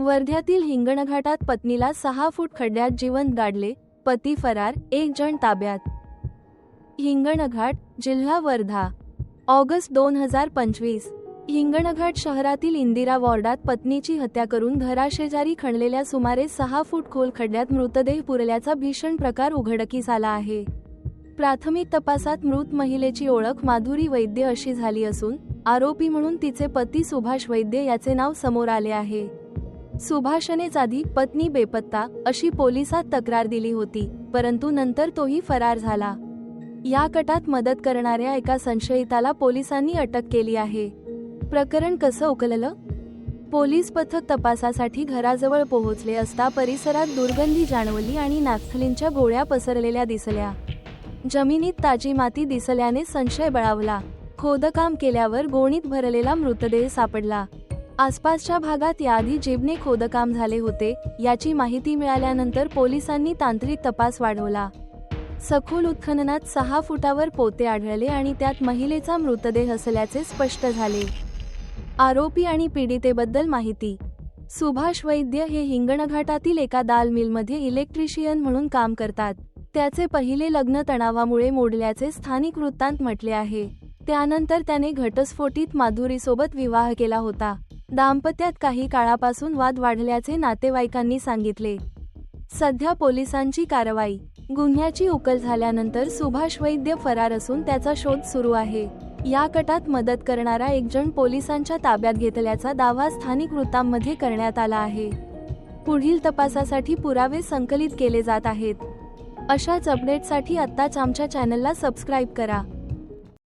वर्ध्यातील हिंगणघाटात पत्नीला सहा फूट खड्ड्यात जिवंत गाडले पती फरार एक जण ताब्यात. हिंगणघाट जिल्हा वर्धा. ऑगस्ट दोन हजार पंचवीस. हिंगणघाट शहरातील इंदिरा वॉर्डात पत्नीची हत्या करून घराशेजारी खणलेल्या सुमारे सहा फूट खोल खड्ड्यात मृतदेह पुरल्याचा भीषण प्रकार उघडकीस आला आहे. प्राथमिक तपासात मृत महिलेची ओळख माधुरी वैद्य अशी झाली असून आरोपी म्हणून तिचे पती सुभाष वैद्य याचे नाव समोर आले आहे. सुभाषनेच आधी पत्नी बेपत्ता अशी पोलिसात तक्रार दिली होती परंतु नंतर तोही फरार झाला. या कटात मदत करणाऱ्या एका संशयिताला पोलिसांनी अटक केली आहे. प्रकरण कसं उकललं? पोलीस पथक तपासासाठी घराजवळ पोहोचले असता परिसरात दुर्गंधी जाणवली आणि नाफ्थलीनच्या गोळ्या पसरलेल्या दिसल्या. जमिनीत ताजी माती दिसल्याने संशय बळावला. खोदकाम केल्यावर गोणीत भरलेला मृतदेह सापडला. आसपासच्या भागात याआधी जेबने खोदकाम झाले होते याची माहिती मिळाल्यानंतर पोलिसांनी तांत्रिक तपास वाढवला. सखोल उत्खननात सहा फुटावर पोते आढळले आणि त्यात महिलेचा मृतदेह असल्याचे स्पष्ट झाले. आरोपी आणि पीडितेबद्दल माहिती. सुभाष वैद्य हे हिंगणघाटातील एका दाल मिलमध्ये इलेक्ट्रिशियन म्हणून काम करतात. त्याचे पहिले लग्न तणावामुळे मोडल्याचे स्थानिक वृत्तांत म्हटले आहे. त्यानंतर त्याने घटस्फोटीत माधुरीसोबत विवाह केला होता. दाम्पत्यात काही काळापासून वाद वाढल्याचे नातेवाईकांनी सांगितले. सध्या पोलिसांची कारवाई. गुन्ह्याची उकल झाल्यानंतर सुभाष वैद्य फरार असून त्याचा शोध सुरू आहे. या कटात मदत करणारा एक जण पोलिसांच्या ताब्यात घेतल्याचा दावा स्थानिक वृत्तांमध्ये करण्यात आला आहे. पुढील तपासासाठी पुरावे संकलित केले जात आहेत. अशाच अपडेटसाठी आत्ताच आमच्या चॅनलला सबस्क्राईब करा.